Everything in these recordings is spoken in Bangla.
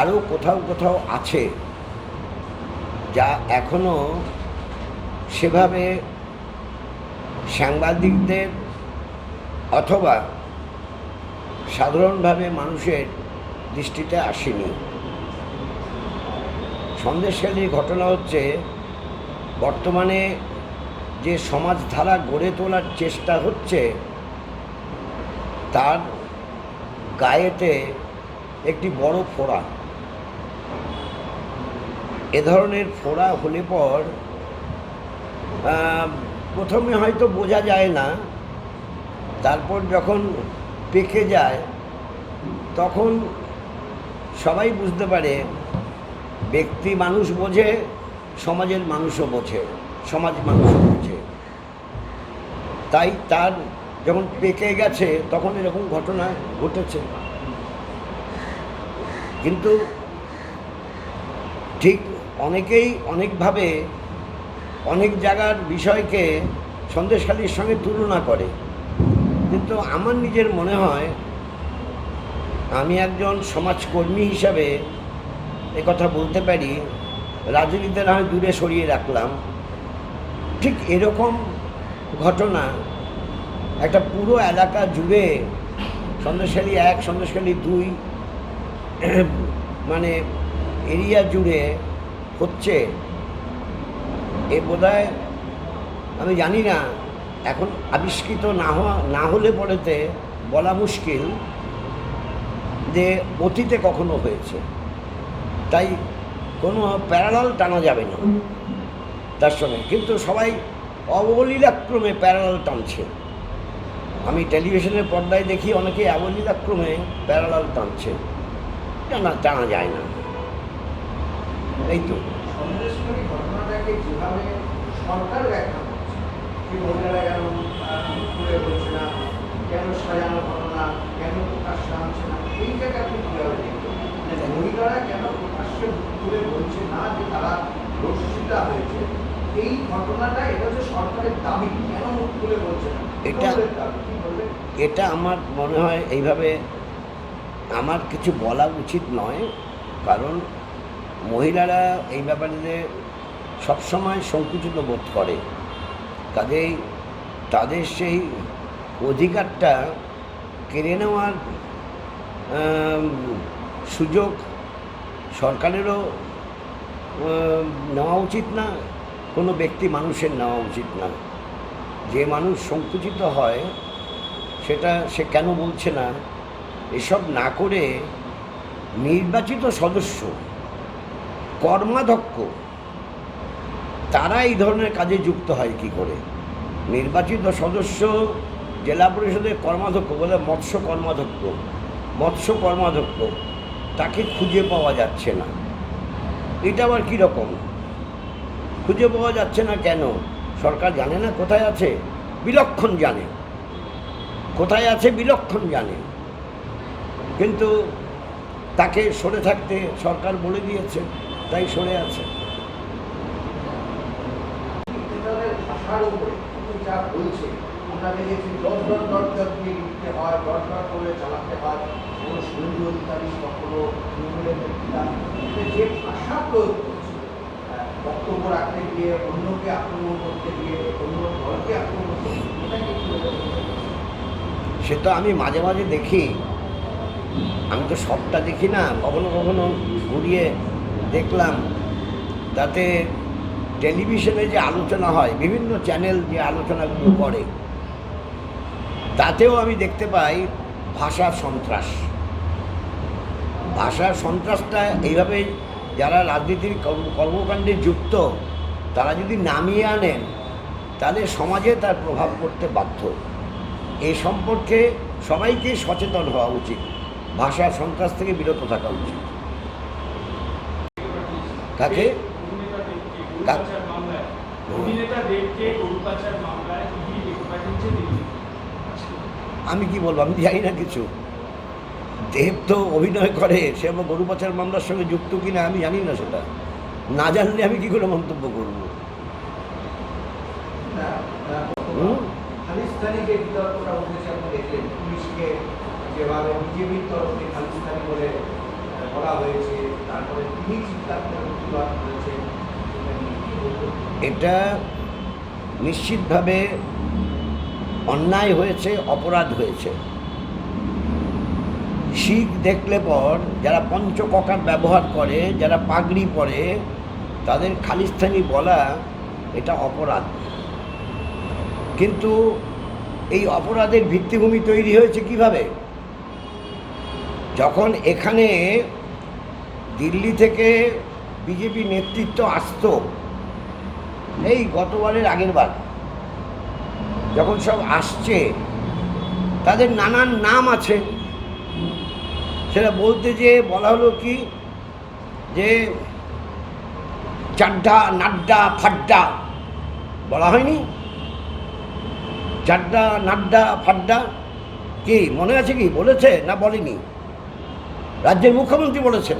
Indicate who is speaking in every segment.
Speaker 1: আরও কোথাও কোথাও আছে যা এখনও সেভাবে সাংবাদিকদের অথবা সাধারণভাবে মানুষের দৃষ্টিতে আসেনি। সন্দেশখালীর ঘটনা হচ্ছে, বর্তমানে যে সমাজধারা গড়ে তোলার চেষ্টা হচ্ছে, তার গায়েতে একটি বড় ফোড়া। এ ধরনের ফোড়া হলে পর প্রথমে হয়তো বোঝা যায় না, তারপর যখন পেকে যায়, তখন সবাই বুঝতে পারে, ব্যক্তি মানুষ বোঝে, সমাজের মানুষও বোঝে, সমাজ মানুষও বোঝে। তাই তার যখন পেকে গেছে, তখন এরকম ঘটনা ঘটেছে। কিন্তু ঠিক অনেকেই অনেকভাবে অনেক জায়গার বিষয়কে সন্দেশখালীর সঙ্গে তুলনা করে। কিন্তু আমার নিজের মনে হয়, আমি একজন সমাজকর্মী হিসাবে কথা বলতে পারি, রাজনীতিতে না হয় দূরে সরিয়ে রাখলাম। ঠিক এরকম ঘটনা একটা পুরো এলাকা জুড়ে সন্দেশখালী এক, সন্দেশখালী দুই মানে এরিয়া জুড়ে হচ্ছে? এ বোধহয় আমি জানি না। এখন আবিষ্কৃত না হওয়া, না হলে পরেতে বলা মুশকিল যে অতীতে কখনো হয়েছে। তাই কোনো প্যারালাল টানা যাবে না। তার সঙ্গে। কিন্তু সবাই অবলীলাক্রমে প্যারালাল টানছে। আমি টেলিভিশনের পর্দায় দেখি অনেকে অবলীলাক্রমে প্যারালাল টানছে। টানা টানা যায় না। এই তো।
Speaker 2: ঘটনাটাকে যেভাবে সরকার ব্যাখ্যা করছে? যে মহিলারা কেন খুলে বলছে না? কেন সাজানো ঘটনা? কেন প্রকাশ্যে আনছে না? এই আপনি কীভাবে দেখবেন? মানে মহিলারা কেন প্রকাশ্যে বলছে না যে তারা রক্ষিতা হয়েছে? এই ঘটনাটা এটা হচ্ছে সরকারের দাবি কেন মুখ খুলে বলছে না?
Speaker 1: এটা-? এটা আমার মনে হয় এইভাবে আমার কিছু বলা উচিত নয় কারণ মহিলারা এই ব্যাপারে সবসময় সংকুচিত বোধ করে, কাজেই তাদের সেই অধিকারটা কেড়ে নেওয়ার সুযোগ সরকারেরও নেওয়া উচিত না, কোনো ব্যক্তি মানুষের নেওয়া উচিত না। যে মানুষ সংকুচিত হয়, সেটা সে কেন বলছে না? এসব না করে নির্বাচিত সদস্য কর্মাধ্যক্ষ। তারা এই ধরনের কাজে যুক্ত হয় কি করে? নির্বাচিত সদস্য জেলা পরিষদের কর্মাধ্যক্ষ বলে মৎস্য কর্মাধ্যক্ষ। মৎস্য কর্মাধ্যক্ষ, তাকে খুঁজে পাওয়া যাচ্ছে না। এটা আবার কীরকম খুঁজে পাওয়া যাচ্ছে না কেন? সরকার জানে না কোথায় আছে? বিলক্ষণ জানে। কোথায় আছে বিলক্ষণ জানে। কিন্তু তাকে সরে থাকতে সরকার বলে দিয়েছে। তাই সরে আছে।
Speaker 2: ভাষার উপরে যা বলছে আমরা দেখেছি দশ দশ দরজা দিয়ে লিখতে হয় দশ দশ করে চালাতে হয় কোনো অধিকারী কখনো যে ভাষা প্রয়োগ করছে আহ, বক্তব্য রাখতে গিয়ে অন্যকে আক্রমণ করতে গিয়ে অন্য দলকে আক্রমণ করতে
Speaker 1: আমি মাঝে মাঝে দেখি। আমি তো সবটা দেখি না কখনো কখনো ঘুরিয়ে দেখলাম তাতে টেলিভিশনে যে আলোচনা হয়, বিভিন্ন চ্যানেল যে আলোচনাগুলো করে, তাতেও আমি দেখতে পাই ভাষা সন্ত্রাস। ভাষার সন্ত্রাসটা এইভাবে যারা রাজনীতির কর্মকাণ্ডে যুক্ত, তারা যদি নামিয়ে আনেন, তাহলে সমাজে তার প্রভাব পড়তে বাধ্য। এই সম্পর্কে সবাইকে সচেতন হওয়া উচিত। ভাষা সন্ত্রাস থেকে বিরত থাকা উচিত কাকে
Speaker 3: অভিনেতা দেবকে গরু
Speaker 1: কাক-
Speaker 3: পাচার মামলায় অভিনেতা দেবকে গরু পাচার মামলায় ইডি ডেকে পাঠিয়েছে দিল্লি
Speaker 1: আমি কি বলব? আমি জানি না কিছু। দেব তো অভিনয় করে সে আবার গরু পাচার মামলার সঙ্গে যুক্ত কিনা আমি জানি না সেটা। না জানলে আমি কি করে মন্তব্য করব?
Speaker 2: যেভাবে বিজেপির তরফে খালিস্তানি বলে বলা হয়েছে।
Speaker 1: এটা নিশ্চিতভাবে অন্যায় হয়েছে, অপরাধ হয়েছে। শিখ দেখলে পর যারা পঞ্চককার ব্যবহার করে, যারা পাগড়ি পরে, তাদের খালিস্তানি বলা এটা অপরাধ। কিন্তু এই অপরাধের ভিত্তিভূমি তৈরি হয়েছে কীভাবে? যখন এখানে দিল্লি থেকে বিজেপি নেতৃত্ব আসতো, এই গতবারের আগের বার। যখন সব আসছে, তাদের নানান নাম আছে। সেটা বলতে যে বলা হলো কি, যে চাড্ডা, নাড্ডা, ফাড্ডা বলা হয়নি? চাড্ডা, নাড্ডা, ফাড্ডা কি মনে আছে কি? বলেছে না বলেনি? রাজ্যের মুখ্যমন্ত্রী বলেছেন।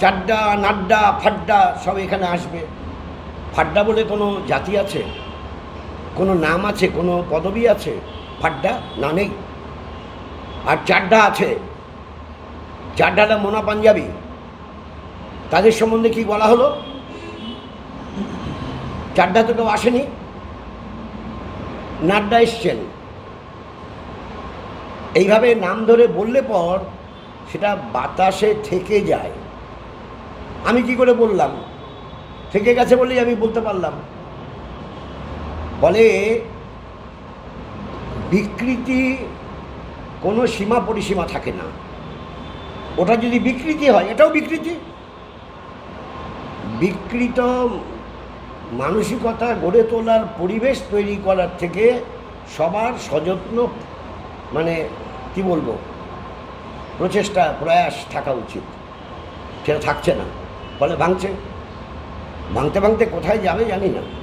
Speaker 1: চাড্ডা, নাড্ডা, ফাড্ডা সব এখানে আসবে। ফাড্ডা বলে কোনো জাতি আছে? কোনো নাম আছে? কোনো পদবি আছে? ফাড্ডা না নেই। আর চাড্ডা আছে। চাড্ডাটা মোনা পাঞ্জাবি। তাদের সম্বন্ধে কি বলা হলো? চাড্ডা তো কেউ আসেনি। নাড্ডা এসছেন। এইভাবে নাম ধরে বললে পর সেটা বাতাসে থেকে যায়। আমি কি করে বললাম? থেকে গেছে বলেই আমি বলতে পারলাম। বলে, বিকৃতি কোনো সীমা পরিসীমা থাকে না। ওটা যদি বিকৃতি হয়, এটাও বিকৃতি। বিকৃত মানসিকতা গড়ে তোলার পরিবেশ তৈরি করার থেকে সবার সযত্ন মানে কি বলব? প্রচেষ্টা, প্রয়াস থাকা উচিত। সেটা থাকছে না। ফলে ভাঙছে। ভাঙতে ভাঙতে কোথায় যাবে জানি না।